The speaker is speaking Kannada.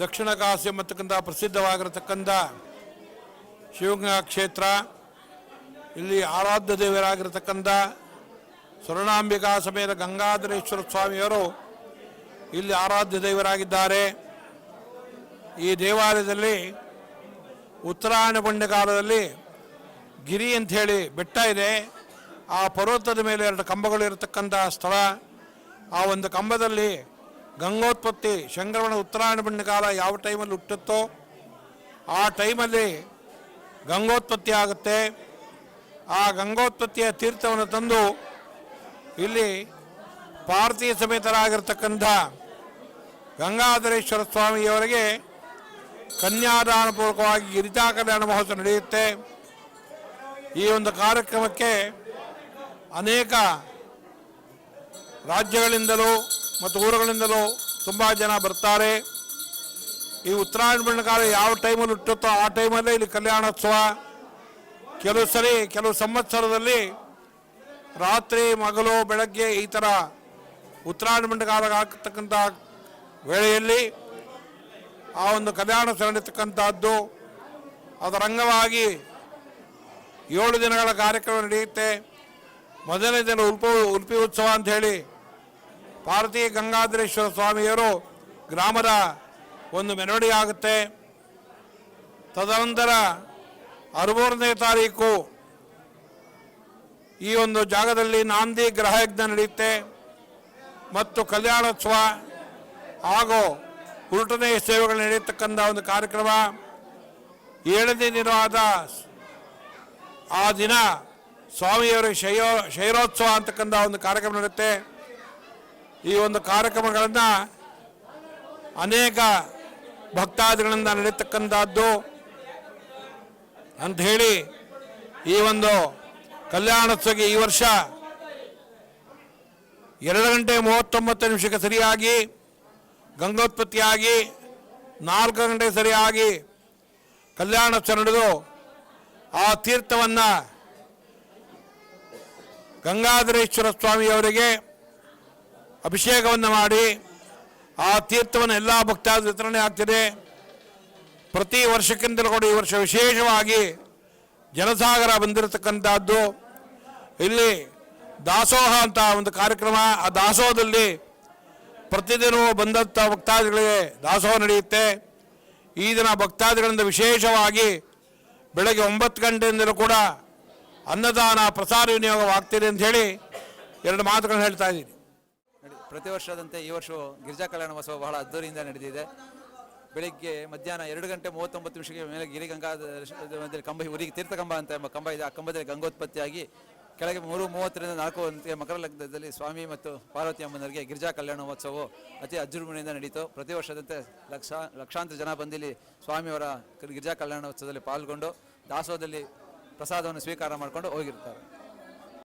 ದಕ್ಷಿಣ ಕಾಶಿ ಎಂಬತಕ್ಕಂಥ ಪ್ರಸಿದ್ಧವಾಗಿರತಕ್ಕಂಥ ಶಿವಗಂಗಾ ಕ್ಷೇತ್ರ, ಇಲ್ಲಿ ಆರಾಧ್ಯ ದೇವರಾಗಿರತಕ್ಕಂಥ ಸ್ವರ್ಣಾಂಬಿಕಾ ಸಮೇತ ಗಂಗಾಧರೇಶ್ವರ ಸ್ವಾಮಿಯವರು ಇಲ್ಲಿ ಆರಾಧ್ಯ ದೇವರಾಗಿದ್ದಾರೆ. ಈ ದೇವಾಲಯದಲ್ಲಿ ಉತ್ತರಾಯಣ ಪುಣ್ಯಕಾಲದಲ್ಲಿ ಗಿರಿ ಅಂಥೇಳಿ ಬೆಟ್ಟ ಇದೆ. ಆ ಪರ್ವತದ ಮೇಲೆ ಎರಡು ಕಂಬಗಳು ಇರತಕ್ಕಂಥ ಸ್ಥಳ. ಆ ಒಂದು ಕಂಬದಲ್ಲಿ ಗಂಗೋತ್ಪತ್ತಿ ಶಂಕರವಣ ಉತ್ತರಾಯಣ ಪುಣ್ಯಕಾಲ ಯಾವ ಟೈಮಲ್ಲಿ ಹುಟ್ಟುತ್ತೋ ಆ ಟೈಮಲ್ಲಿ ಗಂಗೋತ್ಪತ್ತಿ ಆಗುತ್ತೆ. ಆ ಗಂಗೋತ್ಪತ್ತಿಯ ತೀರ್ಥವನ್ನು ತಂದು ಇಲ್ಲಿ ಪಾರ್ಥಿವ ಸಮೇತರಾಗಿರ್ತಕ್ಕಂಥ ಗಂಗಾಧರೇಶ್ವರ ಸ್ವಾಮಿಯವರಿಗೆ ಕನ್ಯಾದಾನಪೂರ್ವಕವಾಗಿ ಗಿರಿಜಾ ಕಲ್ಯಾಣ ಮಹೋತ್ಸವ ನಡೆಯುತ್ತೆ. ಈ ಒಂದು ಕಾರ್ಯಕ್ರಮಕ್ಕೆ ಅನೇಕ ರಾಜ್ಯಗಳಿಂದಲೂ ಮತ್ತು ಊರುಗಳಿಂದಲೂ ತುಂಬ ಜನ ಬರ್ತಾರೆ. ಈ ಉತ್ತರಾಯಣ ಬಣ್ಣಕಾಲ ಯಾವ ಟೈಮಲ್ಲಿ ಹುಟ್ಟುತ್ತೋ ಆ ಟೈಮಲ್ಲೇ ಇಲ್ಲಿ ಕಲ್ಯಾಣೋತ್ಸವ. ಕೆಲವು ಸರಿ, ಕೆಲವು ಸಂವತ್ಸರದಲ್ಲಿ ರಾತ್ರಿ, ಮಗಲು, ಬೆಳಗ್ಗೆ ಈ ಥರ ಉತ್ತರಾಯಣ ಮಂಡಕಾಲ ಆಗ್ತಕ್ಕಂಥ ವೇಳೆಯಲ್ಲಿ ಆ ಒಂದು ಕಲ್ಯಾಣೋತ್ಸವ ನಡೀತಕ್ಕಂಥದ್ದು ಅದರ ಅಂಗವಾಗಿ ಏಳು ದಿನಗಳ ಕಾರ್ಯಕ್ರಮ ನಡೆಯುತ್ತೆ. ಮೊದಲನೇ ದಿನ ಉಲ್ಪ, ಉಲ್ಪಿ ಉತ್ಸವ ಅಂತ ಹೇಳಿ ಭಾರತೀಯ ಗಂಗಾಧರೇಶ್ವರ ಸ್ವಾಮಿಯವರು ಗ್ರಾಮದ ಒಂದು ಮೆರವಣಿಗೆ ಆಗುತ್ತೆ ತದನಂತರ ಹದಿಮೂರನೇ ತಾರೀಕು ಈ ಒಂದು ಜಾಗದಲ್ಲಿ ನಾಂದಿ ಗ್ರಹಯಜ್ಞ ನಡೆಯುತ್ತೆ ಮತ್ತು ಕಲ್ಯಾಣೋತ್ಸವ ಹಾಗೂ ಉಲ್ಟನೇ ಸೇವೆಗಳು ನಡೆಯತಕ್ಕಂಥ ಒಂದು ಕಾರ್ಯಕ್ರಮ. ಏಳನೇ ದಿನವಾದ ಆ ದಿನ ಸ್ವಾಮಿಯವರ ಶೈಯೋ ಶೈರೋತ್ಸವ ಅಂತಕ್ಕಂಥ ಒಂದು ಕಾರ್ಯಕ್ರಮ ನಡೆಯುತ್ತೆ. ಈ ಒಂದು ಕಾರ್ಯಕ್ರಮಗಳನ್ನು ಅನೇಕ ಭಕ್ತಾದಿಗಳಿಂದ ನಡೀತಕ್ಕಂಥದ್ದು ಅಂತ ಹೇಳಿ ಈ ಒಂದು ಕಲ್ಯಾಣೋತ್ಸವಕ್ಕೆ ಈ ವರ್ಷ ಎರಡು ಗಂಟೆ ಮೂವತ್ತೊಂಬತ್ತು ನಿಮಿಷಕ್ಕೆ ಸರಿಯಾಗಿ, ಗಂಗೋತ್ಪತ್ತಿಯಾಗಿ, ನಾಲ್ಕು ಗಂಟೆ ಸರಿಯಾಗಿ ಕಲ್ಯಾಣೋತ್ಸವ ನಡೆದು ಆ ತೀರ್ಥವನ್ನು ಗಂಗಾಧರೇಶ್ವರ ಸ್ವಾಮಿಯವರಿಗೆ ಅಭಿಷೇಕವನ್ನು ಮಾಡಿ ಆ ತೀರ್ಥವನ್ನು ಎಲ್ಲ ಭಕ್ತಾದ ವಿತರಣೆ ಆಗ್ತಿದೆ. ಪ್ರತಿ ವರ್ಷಕ್ಕಿಂತಲೂ ಕೂಡ ಈ ವರ್ಷ ವಿಶೇಷವಾಗಿ ಜನಸಾಗರ ಬಂದಿರತಕ್ಕಂಥದ್ದು. ಇಲ್ಲಿ ದಾಸೋಹ ಅಂತ ಒಂದು ಕಾರ್ಯಕ್ರಮ, ಆ ದಾಸೋಹದಲ್ಲಿ ಪ್ರತಿದಿನವೂ ಬಂದಂಥ ಭಕ್ತಾದಿಗಳಿಗೆ ದಾಸೋಹ ನಡೆಯುತ್ತೆ. ಈ ದಿನ ಭಕ್ತಾದಿಗಳಿಂದ ವಿಶೇಷವಾಗಿ ಬೆಳಗ್ಗೆ ಒಂಬತ್ತು ಗಂಟೆಯಿಂದಲೂ ಕೂಡ ಅನ್ನದಾನ ಪ್ರಸಾರ ವಿನಿಯೋಗವಾಗ್ತಿದೆ ಅಂತ ಹೇಳಿ ಎರಡು ಮಾತುಗಳನ್ನು ಹೇಳ್ತಾ ಇದ್ದೀನಿ. ಪ್ರತಿ ವರ್ಷದಂತೆ ಈ ವರ್ಷವೂ ಗಿರಿಜಾ ಕಲ್ಯಾಣ ಮಹೋತ್ಸವ ಬಹಳ ಅದ್ದೂರಿಯಿಂದ ನಡೆದಿದೆ. ಬೆಳಿಗ್ಗೆ ಮಧ್ಯಾಹ್ನ ಎರಡು ಗಂಟೆ ಮೂವತ್ತೊಂಬತ್ತು ನಿಮಿಷಕ್ಕೆ ಮೇಲೆ ಗಿರಿಗಂಗಾ ಕಂಬ, ಊರಿಗೆ ತೀರ್ಥ ಕಂಬ ಅಂತ ಎಂಬ ಕಂಬ ಇದೆ. ಆ ಕಂಬದಲ್ಲಿ ಗಂಗೋತ್ಪತ್ತಿಯಾಗಿ ಕೆಳಗೆ ಮೂರು ಮೂವತ್ತರಿಂದ ನಾಲ್ಕು ಗಂಟೆಗೆ ಮಕರ ಲಗ್ನದಲ್ಲಿ ಸ್ವಾಮಿ ಮತ್ತು ಪಾರ್ವತಿ ಅಮ್ಮನವರಿಗೆ ಗಿರಿಜಾ ಕಲ್ಯಾಣ ಮಹೋತ್ಸವವು ಅತಿ ಅಜ್ಜುರ್ಮನೆಯಿಂದ ನಡೀತು. ಪ್ರತಿ ವರ್ಷದಂತೆ ಲಕ್ಷ, ಲಕ್ಷಾಂತರ ಜನ ಬಂದಿಲ್ಲಿ ಸ್ವಾಮಿಯವರ ಗಿರಿಜಾ ಕಲ್ಯಾಣೋತ್ಸವದಲ್ಲಿ ಪಾಲ್ಗೊಂಡು ದಾಸೋಹದಲ್ಲಿ ಪ್ರಸಾದವನ್ನು ಸ್ವೀಕಾರ ಮಾಡಿಕೊಂಡು ಹೋಗಿರ್ತಾರೆ.